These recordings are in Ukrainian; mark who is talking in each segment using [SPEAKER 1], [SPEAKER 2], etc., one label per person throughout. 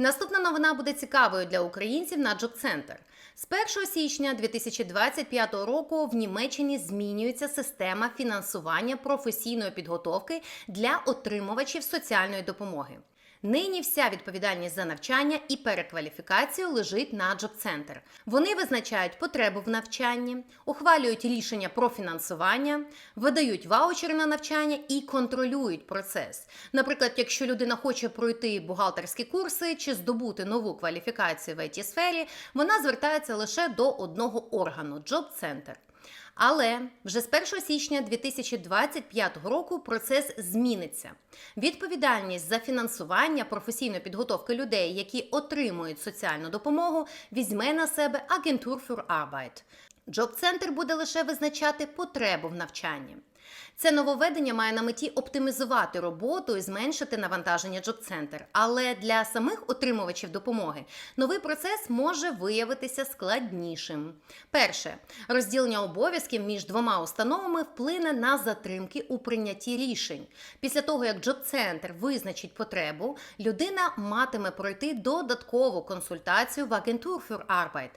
[SPEAKER 1] Наступна новина буде цікавою для українців на Job. З 1 січня 2025 року в Німеччині змінюється система фінансування професійної підготовки для отримувачів соціальної допомоги. Нині вся відповідальність за навчання і перекваліфікацію лежить на Center. Вони визначають потребу в навчанні, ухвалюють рішення про фінансування, видають ваучери на навчання і контролюють процес. Наприклад, якщо людина хоче пройти бухгалтерські курси чи здобути нову кваліфікацію в it сфері, вона звертається лише до одного органу Center. Але вже з 1 січня 2025 року процес зміниться. Відповідальність за фінансування професійної підготовки людей, які отримують соціальну допомогу, візьме на себе für Arbeit. Джоб-центр буде лише визначати потребу в навчанні. Це нововведення має на меті оптимізувати роботу і зменшити навантаження Джоб-центр. Але для самих отримувачів допомоги новий процес може виявитися складнішим. Перше, розділення обов'язків між двома установами вплине на затримки у прийнятті рішень. Після того, як Джоб-центр визначить потребу, людина матиме пройти додаткову консультацію в агентур für Arbeit.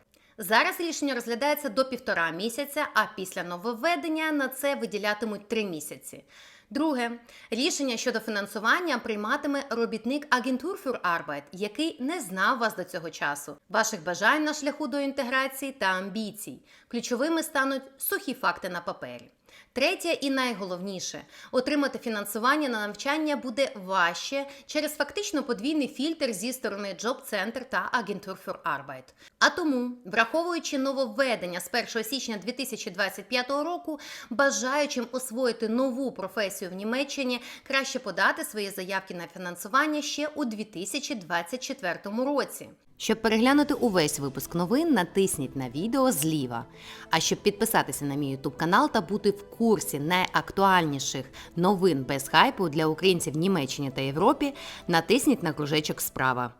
[SPEAKER 1] Зараз рішення розглядається до півтора місяця, а після нововведення на це виділятимуть три місяці. Друге, рішення щодо фінансування прийматиме робітник Агентур für Arbeit, який не знав вас до цього часу, ваших бажань на шляху до інтеграції та амбіцій. Ключовими стануть сухі факти на папері. Третє і найголовніше отримати фінансування на навчання буде важче через фактично подвійний фільтр зі сторони Job Center та Агентур für Arbeit. А тому, враховуючи нововведення з 1 січня 2025 року, бажаючим освоїти нову професію в Німеччині, краще подати свої заявки на фінансування ще у 2024 році. Щоб переглянути увесь випуск новин, натисніть на відео зліва. А щоб підписатися на мій YouTube канал та бути в курсі найактуальніших новин без хайпу для українців в Німеччині та Європі, натисніть на кружечок справа.